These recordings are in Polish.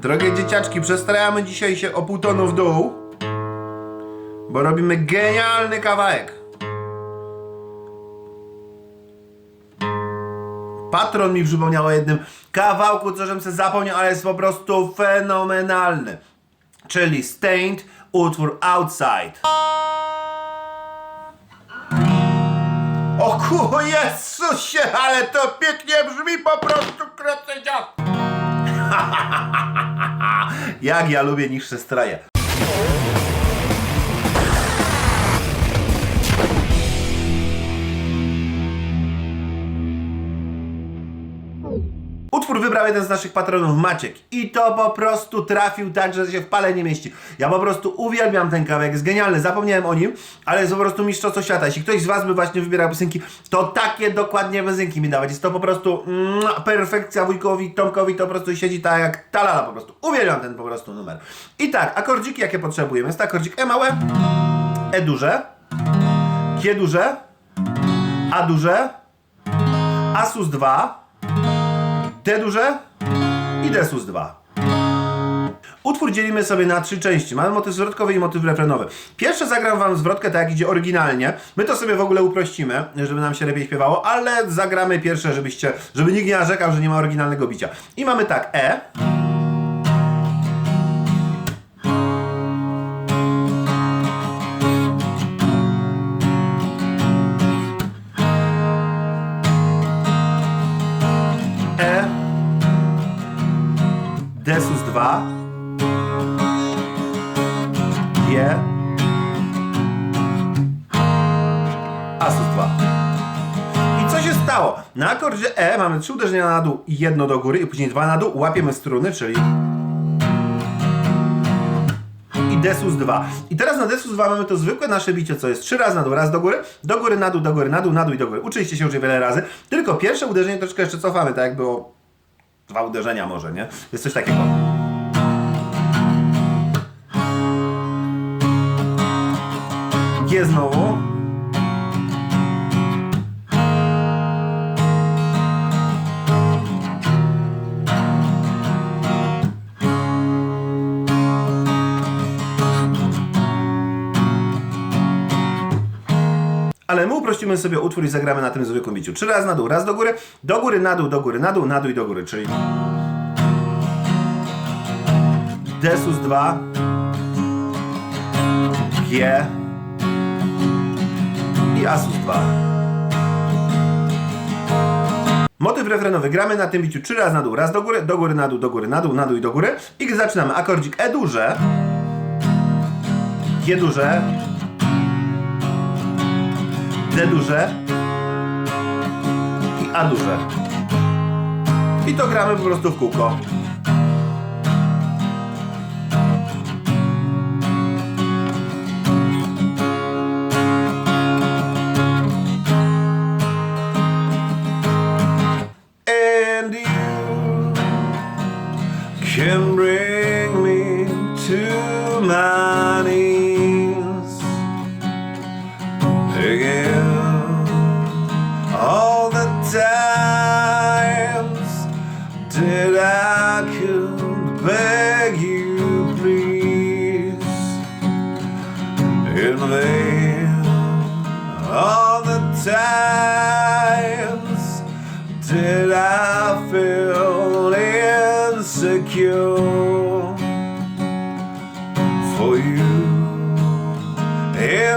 Drogie dzieciaczki, przestrajamy dzisiaj się o pół tonu w dół, bo robimy genialny kawałek. Patron mi przypomniał o jednym kawałku, co żem se zapomniał, ale jest po prostu fenomenalny. Czyli Stained, utwór Outside. O ku Jezusie, ale to pięknie brzmi po prostu, krótce dziad. Jak ja lubię niższe stroje. Utwór wybrał jeden z naszych patronów, Maciek. I to po prostu trafił tak, że się w pale nie mieści. Ja po prostu uwielbiam ten kawałek, jest genialny, zapomniałem o nim, ale jest po prostu mistrzostwo świata. Jeśli ktoś z Was by właśnie wybierał piosenki, to takie dokładnie piosenki mi dawać. Jest to po prostu mm, perfekcja wujkowi, Tomkowi, to po prostu siedzi tak jak talala po prostu. Uwielbiam ten po prostu numer. I tak, akordziki jakie potrzebujemy. Jest to akordzik E małe, E duże, G duże, A duże, A sus 2, D duże i D sus 2. Utwór dzielimy sobie na trzy części. Mamy motyw zwrotkowy i motyw refrenowy. Pierwsze zagram wam zwrotkę tak jak idzie oryginalnie. My to sobie w ogóle uprościmy, żeby nam się lepiej śpiewało, ale zagramy pierwsze, żebyście, żeby nikt nie narzekał, że nie ma oryginalnego bicia. I mamy tak E. G A sus 2 I co się stało? Na akordzie E mamy trzy uderzenia na dół i jedno do góry i później dwa na dół, łapiemy struny, czyli i D sus 2. I teraz na D sus 2 mamy to zwykłe nasze bicie, co jest trzy razy na dół, raz do góry, do góry, na dół, do góry, na dół, na dół i do góry. Uczyliście się już wiele razy, tylko pierwsze uderzenie troszkę jeszcze cofamy, tak jak było dwa uderzenia może, nie? Jest coś takiego. G znowu. Ale my uprościmy sobie utwór i zagramy na tym zwykłym biciu. Trzy razy na dół, raz do góry, do góry, na dół, do góry, na dół, na dół i do góry, czyli D sus 2 G i A sus 2 Motyw refrenowy. Gramy na tym biciu trzy razy na dół, raz do góry, do góry, na dół, do góry, na dół, na dół i do góry. I zaczynamy. Akordzik E duże, G duże, D duże i A duże. I to gramy po prostu w kółko. Knees again. All the times that I could beg you, please, in vain. All the times that I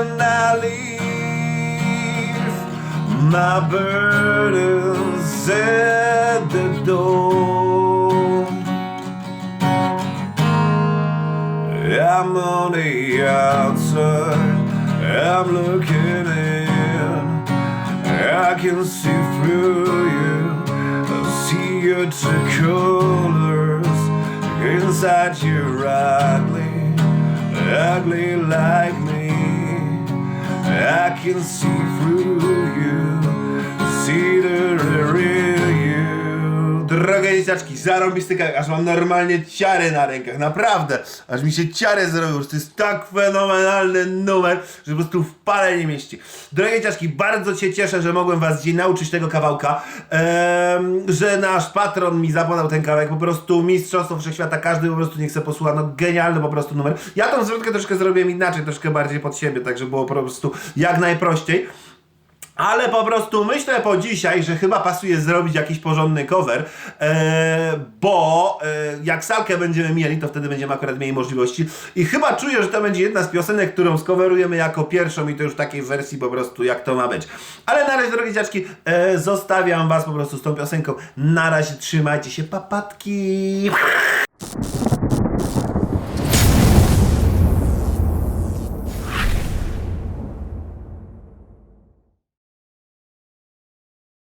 and I leave my burdens at the door. I'm on the outside, I'm looking in. I can see through you, I see your colors. Inside you're ugly, ugly like. I can see through you, see the real. Drogie dzieciaczki, zarąbisty aż mam normalnie ciary na rękach, naprawdę. Aż mi się ciary zrobiły, to jest tak fenomenalny numer, że po prostu w pale nie mieści. Drogie dzieciaczki, bardzo się cieszę, że mogłem was dzisiaj nauczyć tego kawałka, em, że nasz patron mi zapodał ten kawałek, po prostu mistrzostwo wszechświata, każdy po prostu nie chce posłucha, no genialny po prostu numer. Ja tą zwrotkę troszkę zrobiłem inaczej, troszkę bardziej pod siebie, tak żeby było po prostu jak najprościej. Ale po prostu myślę po dzisiaj, że chyba pasuje zrobić jakiś porządny cover, e, bo e, jak salkę będziemy mieli, to wtedy będziemy akurat mieli możliwości. I chyba czuję, że to będzie jedna z piosenek, którą skoverujemy jako pierwszą i to już w takiej wersji po prostu jak to ma być. Ale na razie, drogie dziaczki, e, zostawiam was po prostu z tą piosenką. Na razie trzymajcie się, papatki.